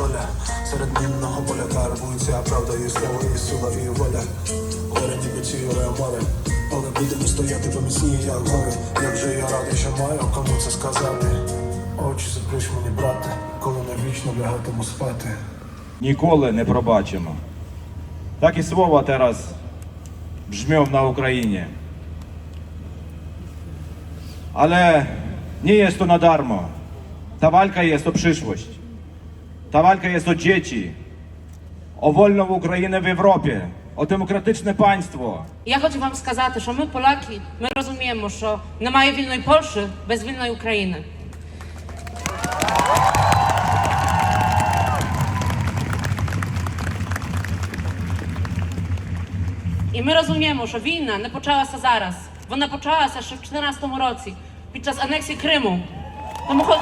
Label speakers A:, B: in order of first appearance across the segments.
A: доля. Серед мінного поля карбується правда і слово, і сила, і воля. Горе ніби ціле але будемо стояти поміцні, як гори. Як же я радий, що маю кому це сказати. Очі заплющ мені, брате, коли навічно лягатиму спати.
B: nie probaczymy. Takie słowa teraz brzmią na Ukrainie. Ale nie jest to na darmo. Ta walka jest o przyszłość. Ta walka jest o dzieci, o wolną Ukrainę w Europie, o demokratyczne państwo.
C: Я хочу вам сказати, що ми, поляки, ми розуміємо, що немає вільної Польщі без вільної України. І ми розуміємо, що війна не почалася зараз. Вона почалася ще в 2014 році під час анексії Криму. Тому, хо-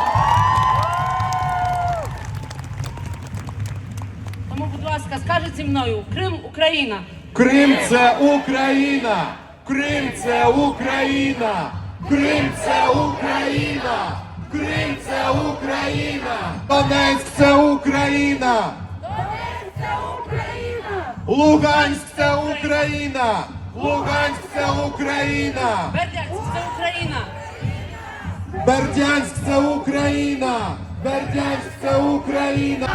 C: Тому, будь ласка, скажіть зі мною, Крим Україна.
D: Крим це Україна! Крим це Україна! Крим це Україна! Крим це Україна! Донецьк це Україна! Луганськ це Україна! Луганськ це Україна!
C: Бердянськ це Україна.
D: Бердянськ це Україна! Бердянськ це Україна!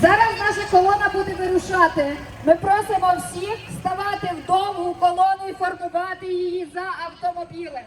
E: Зараз наша колона буде вирушати. Ми просимо всіх ставати в довгу колону і формувати її за автомобілем.